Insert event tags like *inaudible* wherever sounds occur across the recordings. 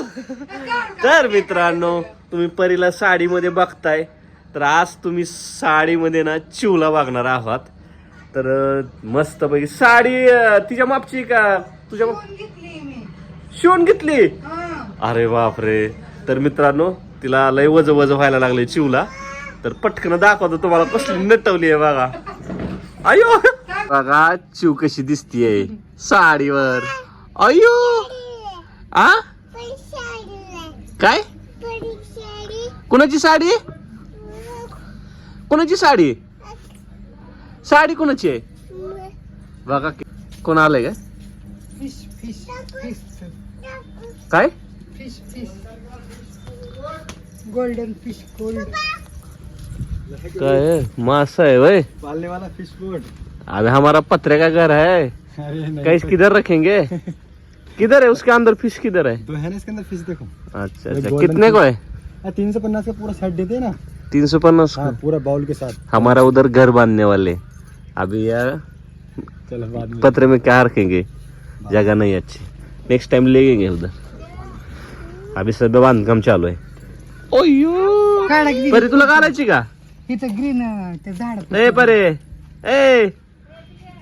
*laughs* तर मित्रांनो तुम्ही परीला साडीमध्ये बघताय. तर आज तुम्ही साडीमध्ये ना चिवला बघणार आहात. तर मस्त पैकी साडी तिच्या मापची का? तुझ्या माप- शिवून घेतली अरे बापरे. तर मित्रांनो तिला लय वज वज व्हायला लागले चिवला. तर पटकन दाखवतो तुम्हाला कसली नटवली आहे बघा. अयो! बघा चिव कशी दिसतीये साडीवर. अयो! आ? काय? कोणाची साडी? कोणाची साडी? साडी कोणाची आहे? बघा कोण आलंय का फ़िश फ़िश फ़िश काय? Fish fish golden fish gold काय मासा है वै पालने वाला फ़िश अभी हमारा पत्रे का घर है. अरे नहीं कैस किधर रखेंगे? *laughs* किधर है? उसके अंदर फिश किधर है? तो है ना इसके अंदर फिश देखो। अच्छा अच्छा। कितने को है? तीन सौ पन्नास का पूरा सेट देते हैं ना। तीन सौ पन्नास हाँ का पूरा बाउल के साथ। हमारा उधर घर बांधने वाले। अभी यार चलो बाद में। पत्रे में क्या रखेंगे? जगह नहीं अच्छी। नेक्स्ट टाइम लेंगे उधर। अभी सध्या बांधकाम चालू आहे ओयो! परे तुला घालायची का? इथं ग्रीन ते झाड ए परे! ए!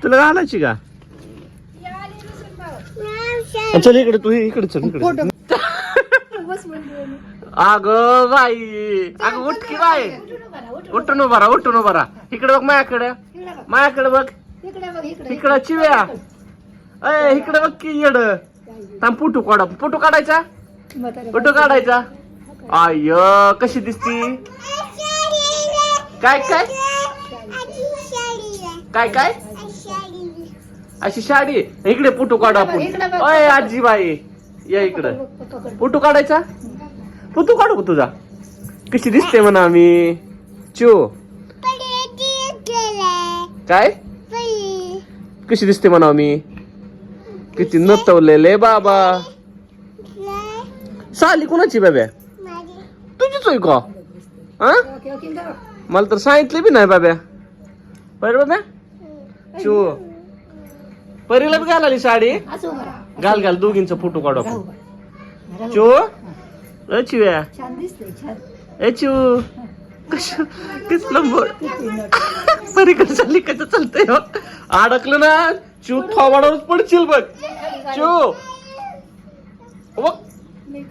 तुला घालायची का? चल इकडे तू इकडे चल इकडे अग बाई अग उठ की बाई. उठून उभा राहा उठून उभा इकडे बघ माझ्याकडे माझ्याकडे बघ. इकडं चिव्या. अय इकडे बघ की येड. थांब पुटू काढा. पुटू काढायचा? पुटू काढायचा? आय कशी दिसती? काय काय? काय काय? अशी साडी इकडे पुटू काढू आपण. अय आजी बाई या इकडं. फोटो काढायचा? फोटो काढू तुझा? कशी दिसते म्हणा आम्ही चो. काय? कशी दिसते म्हणा मी? किती नतवलेले बाबा. साली कोणाची बाब्या? तुझीच होय का? हा मला तर सांगितलं बी नाही बाब्या. बरं बाब्या. चो. परीला बी घालाली साडी? घाल घाल दोघींचा फोटो काढू आपण. चो अ चिव्या. ए चू कश कसलं बोल परीकडे चालली कसं चालतंय हो? अडकलं ना? चू थोबाडावर पडशील बघ. चू बघ.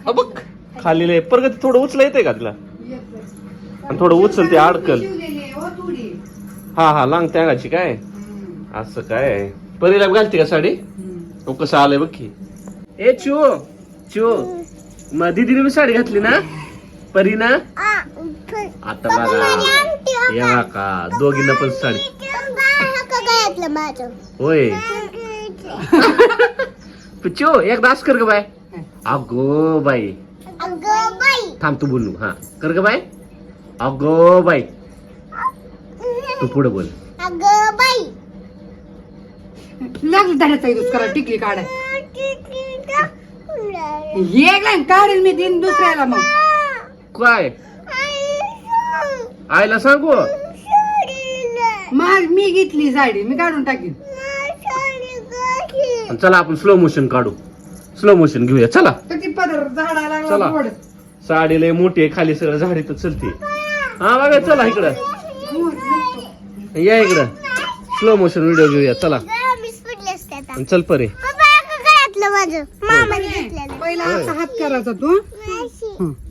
अ बघ. खाली लय प्रगती थोडं उचला येते का तुला? आणि थोडं उचल ते अडकल. हा हा लांग त्यागाची काय? असं काय? परीला घालते का साडी? हो कसं आलंय बघ की. ए चू चू. मग दीदीने मी साडी घातली ना? परी ना? आता बघा. या का? दोघींना पण साडी. होय. *laughs* पिचू एक दास कर ग बाय. अगो बाई. थांब तू बोलू. हा. कर ग बाय. अगो बाई. तू पुढे बोल. लागलं धाड्याचा यूज करा टिकली काढा. हे काय काढेल मी दिन दुसऱ्याला मग. काय? आईला सांगू? माझ मी घेतली साडी मी काढून टाकीन. चला आपण स्लो मोशन काढू. स्लो मोशन घेऊया चला. तर ती पदर झाडाला चला. लागला. साडी लय मोठी आहे खाली सगळं झाडी तर चलते. हा बाबा चला इकडं. या इकडं. स्लो मोशन व्हिडिओ घेऊया चला. आणि चल परे. पहिला असा हात करायचा तू?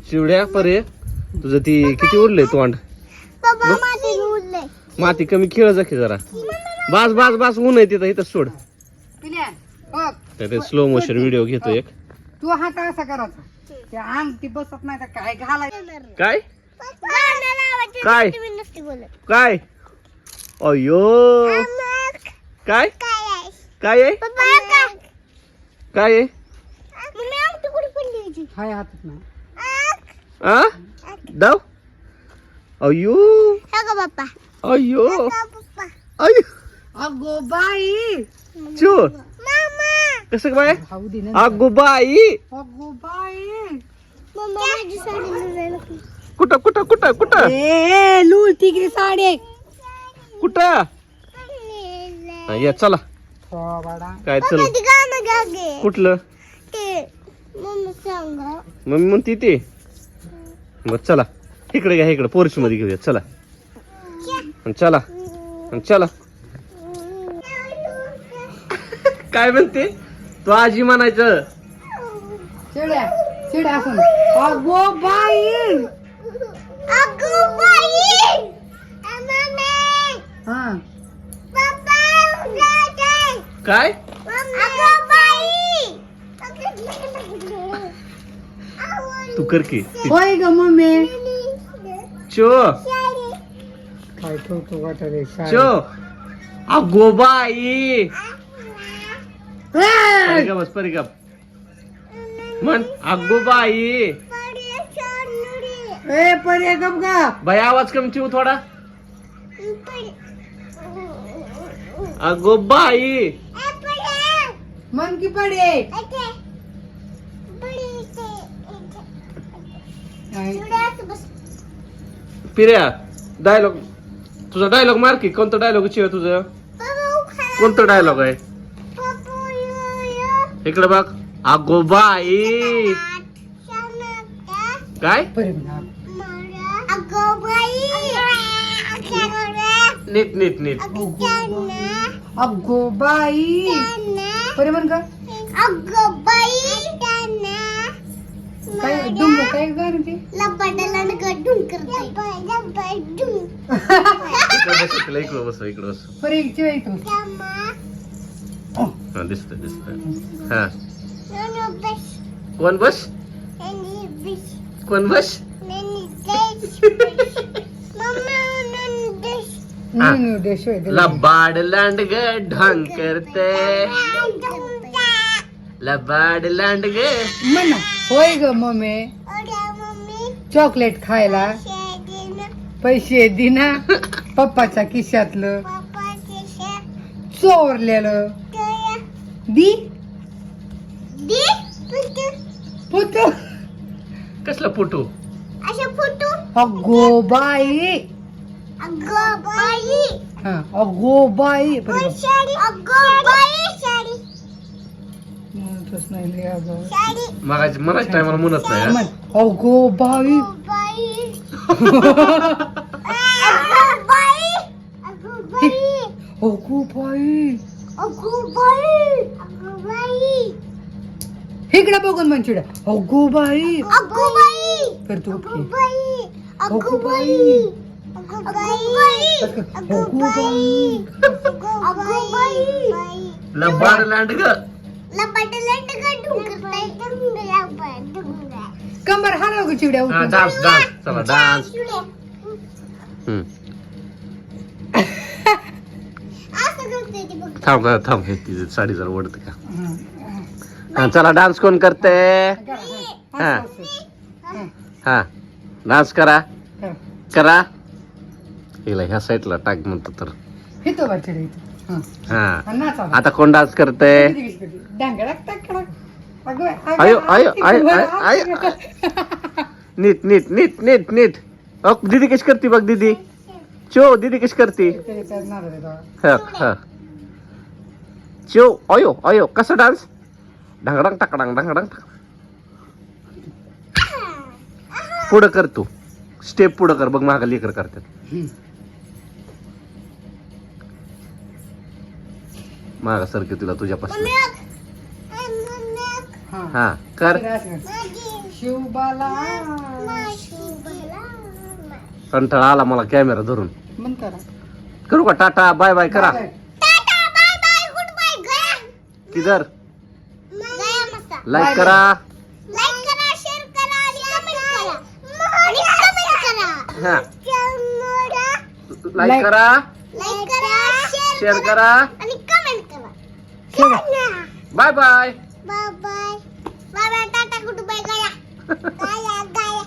शिवड्या परे. तुझं ती किती उरले तोंड माती कमी खेळ जा की जरा. बास बास बास ऊन आहे तिथं इथं सोड. पिल्या, बघ, ते स्लो मोशन व्हिडिओ घेतो एक. तू हात असा करायचा. त्या अंगठी बसत नाही तर काय घालायचं काय? काय? काय? अयो काय? काय आहे? काय आहे? हाय हातात नाही आ? दाव. अयो अयो अयो अगो बाई. चो. कसं बाय खाऊ दे ना. अगो बाई. अगो बाई. कुठं कुठं कुठं कुठं? ए लूल तिकरी साडी. कुठं? हा, या चला. काय चल? कुठलं? मम्मी म्हणते ते. बर चला. इकडे घ्या इकडे. पोर्च मध्ये घेऊया. चला. अन चला. चला. काय म्हणते? तू आजी म्हणायचं. चिड्या चिड्या असून. अगो बाई! हा. काय? तू कर की. होय ग मम्मी. चो. काय ठेवतो वाटत चो. अगो बाई. परी बस परी गप. म्हण अगो बाई. ए पर्या गप गा. बाई आवाज कमी ठेवू थोडा. अगो बाई. मन की पडे. पिर्या डायलॉग तुझा डायलॉग मार की कोणता डायलॉग आहे तुझं? कोणतं डायलॉग आहे? इकडे बघ. अगो बाई. काय? परे म्हणा. नीट नीट नीट अगो बाई परे म्हण का काय डुंग काय गाणं ते इकडे बस इकडे इकडे बस इकडे बस परे चिव्या इथं हा दिसत दिसत हा कोण बस कोण बस हा. न्यू न्यू देश होय दिला. लबाड लांड ग ढंग करते लबाड लांड ग म्हण. होय ग मम्मी चॉकलेट खायला पैसे दिना पप्पाच्या खिशातलं चोरलेलं दी पुत कसला फोटो अगो बाई अगं बाई हा अगो बाई अगं बाई शाडी म्हणतच नाही लय अगं. शाडी मागायची मनाच टायमाला म्हणत नाही हा? म्हण, अगो बाई बाई अगं बाई अगं बाई अगो *laughs* बाई अगं बाई अगं बाई इकडे बघून म्हण चिड्या अगो बाई अगं बाई तर तू अगं की बाई अगं अगं बाई. लबाड लांड ग. कंबर हलव ग चिड्या हा उठून. डान्स डान्स चला डान्स. हम्म. थांब थांब हे तिचे साडी जरा ओढते का? हा, चला डान्स कोण करते? हा. हा. डान्स करा. करा. हिला ह्या साईडला टाक म्हणतो तर इथं. हा. हा हा, नाच आता. आता कोण डान्स करते किती किती किती. डांगडक, टाकडक. अगं, अगं, आयो, आयो, किती आयो, वर आयो, हात आयो. फिरवतात. नीट नीट नीट नीट नीट अ दीदी कशी करते बघ दीदी चो दीदी कशी करते ते त्याच्यात नारळ आहे तेव्हा. ह ह चो अयो अयो कसा डान्स ढंगडंग टाकडांग ढंगडंग टाक पुढं कर तू स्टेप पुढं कर बघ मागा लेकर करतात. मागा सारखे तुला तुझ्यापासून हा. हा कर. शिवबाला. कंटाळा आला मला कॅमेरा धरून. करा. करू का? टाटा बाय बाय करा. बाय. किधर लाईक लाईक करा. करा शेअर करा आणि कमेंट करा. आणि कमेंट करा. हा. चॅनलला लाईक करा. लाईक करा शेअर शेअर करा करा आणि कमेंट करा चिड्या. Bye bye bye bye bye bye tata goodbye गया गाया गाया